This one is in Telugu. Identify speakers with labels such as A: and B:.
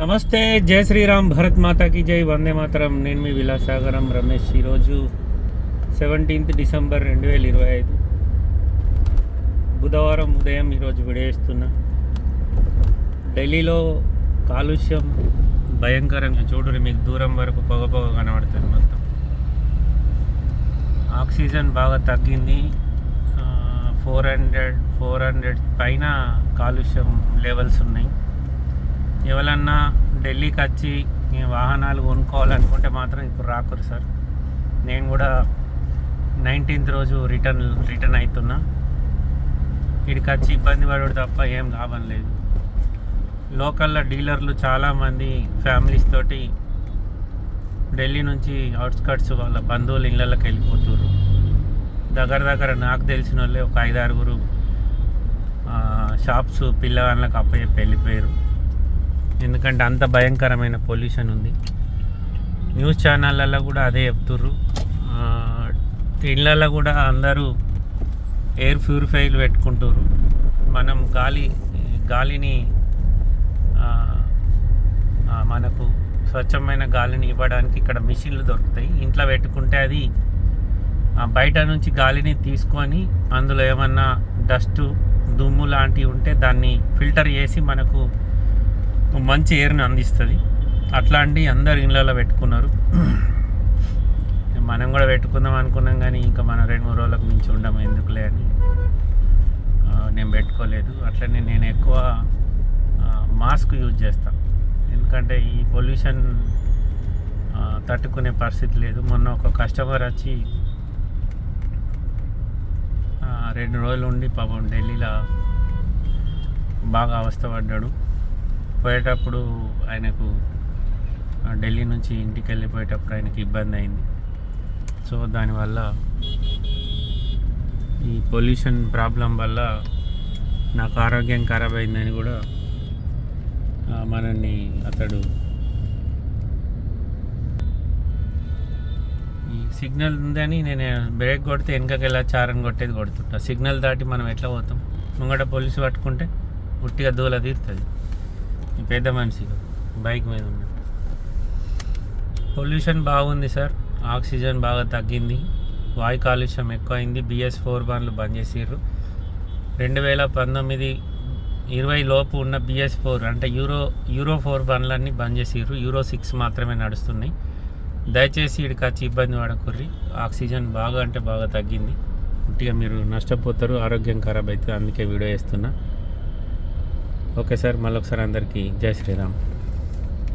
A: నమస్తే జై శ్రీరామ్ భరత్ మాతాకి జై వందే మాతరం. నేను మీ విలాసాగరం రమేష్. ఈరోజు సెవెంటీన్త్ డిసెంబర్ రెండు వేల ఇరవై ఐదు. బుధవారం ఉదయం ఈరోజు విడేస్తున్నా ఢిల్లీలో కాలుష్యం భయంకరంగా చూడరు మీకు దూరం వరకు పొగ పొగ కనబడుతుంది మొత్తం. ఆక్సిజన్ బాగా తగ్గింది. ఫోర్ హండ్రెడ్ ఫోర్ హండ్రెడ్ పైన కాలుష్యం లెవెల్స్ ఉన్నాయి. ఎవరన్నా ఢిల్లీకి వచ్చి ఈ వాహనాలు కొనుక్కోవాలనుకుంటే మాత్రం ఇప్పుడు రాకూరు సార్. నేను కూడా నైన్టీన్త్ రోజు రిటర్న్ రిటర్న్ అవుతున్నా ఇక్కడికి వచ్చి ఇబ్బంది పడడు తప్ప ఏం లాభం లేదు. లోకల్లో డీలర్లు చాలామంది ఫ్యామిలీస్ తోటి ఢిల్లీ నుంచి అవుట్స్కట్స్ వాళ్ళ బంధువుల ఇళ్ళకి వెళ్ళిపోతున్నారు దగ్గర దగ్గర నాకు తెలిసిన వాళ్ళే ఒక ఐదు ఆరుగురు షాప్స్ పిల్లగాళ్ళకి అప్పచెప్పి వెళ్ళిపోయారు. ఎందుకంటే అంత భయంకరమైన పొల్యూషన్ ఉంది. న్యూస్ ఛానళ్ళల్లో కూడా అదే చెప్తుర్రు. ఇళ్ళల్లో కూడా అందరూ ఎయిర్ ప్యూరిఫైలు పెట్టుకుంటారు మనం గాలి గాలిని మనకు స్వచ్ఛమైన గాలిని ఇవ్వడానికి ఇక్కడ మిషన్లు దొరుకుతాయి. ఇంట్లో పెట్టుకుంటే అది బయట నుంచి గాలిని తీసుకొని అందులో ఏమన్నా డస్ట్ దుమ్ము లాంటివి ఉంటే దాన్ని ఫిల్టర్ చేసి మనకు మంచి ఎయిర్ని అందిస్తుంది. అట్లాంటి అందరు ఇళ్ళలో పెట్టుకున్నారు. మనం కూడా పెట్టుకుందాం అనుకున్నాం కానీ ఇంకా మనం రెండు మూడు రోజులకు మించి ఉండము ఎందుకులే అని. నేను పెట్టుకోలేదు. అట్లనే నేను ఎక్కువ మాస్క్ యూజ్ చేస్తాను ఎందుకంటే ఈ పొల్యూషన్ తట్టుకునే పరిస్థితి లేదు. మొన్న ఒక కస్టమర్ వచ్చి రెండు రోజులు ఉండి పాపం ఢిల్లీలో బాగా అవస్థపడ్డాడు పోయేటప్పుడు ఆయనకు ఆ, ఢిల్లీ నుంచి ఇంటికి వెళ్ళిపోయేటప్పుడు ఆయనకి ఇబ్బంది అయింది. సో దానివల్ల ఈ పొల్యూషన్ ప్రాబ్లం వల్ల నాకు ఆరోగ్యం ఖరాబ్ అయిందని కూడా మనల్ని అతడు ఈ సిగ్నల్ ఉందని నేను బ్రేక్ కొడితే వెనకకి వెళ్ళా చారని కొట్టేది కొడుతుంటా. సిగ్నల్ దాటి మనం ఎట్లా పోతాం? ముంగట పోలీసు పట్టుకుంటే ఉట్టిగా దూల తీరుతుంది. పెద్ద మనిషి బైక్ మీద ఉన్న పొల్యూషన్ బాగుంది సార్. ఆక్సిజన్ బాగా తగ్గింది. వాయు కాలుష్యం ఎక్కువైంది. బిఎస్ ఫోర్ బాన్లు బంద్ చేసిర్రు. రెండు వేల పంతొమ్మిది ఇరవై లోపు ఉన్న బిఎస్ ఫోర్ అంటే యూరో యూరో ఫోర్ బండ్లన్నీ బంద్ చేసిర్రు. యూరో సిక్స్ మాత్రమే నడుస్తున్నాయి. దయచేసి ఇక్కడికి వచ్చి ఇబ్బంది పడకుర్రి. ఆక్సిజన్ బాగా అంటే బాగా తగ్గింది. ఉట్టిగా మీరు నష్టపోతారు. ఆరోగ్యం ఖరాబ్ అవుతుంది అందుకే వీడియో వేస్తున్నా ఓకే సార్ మళ్ళొకసారి అందరికీ జై శ్రీరామ్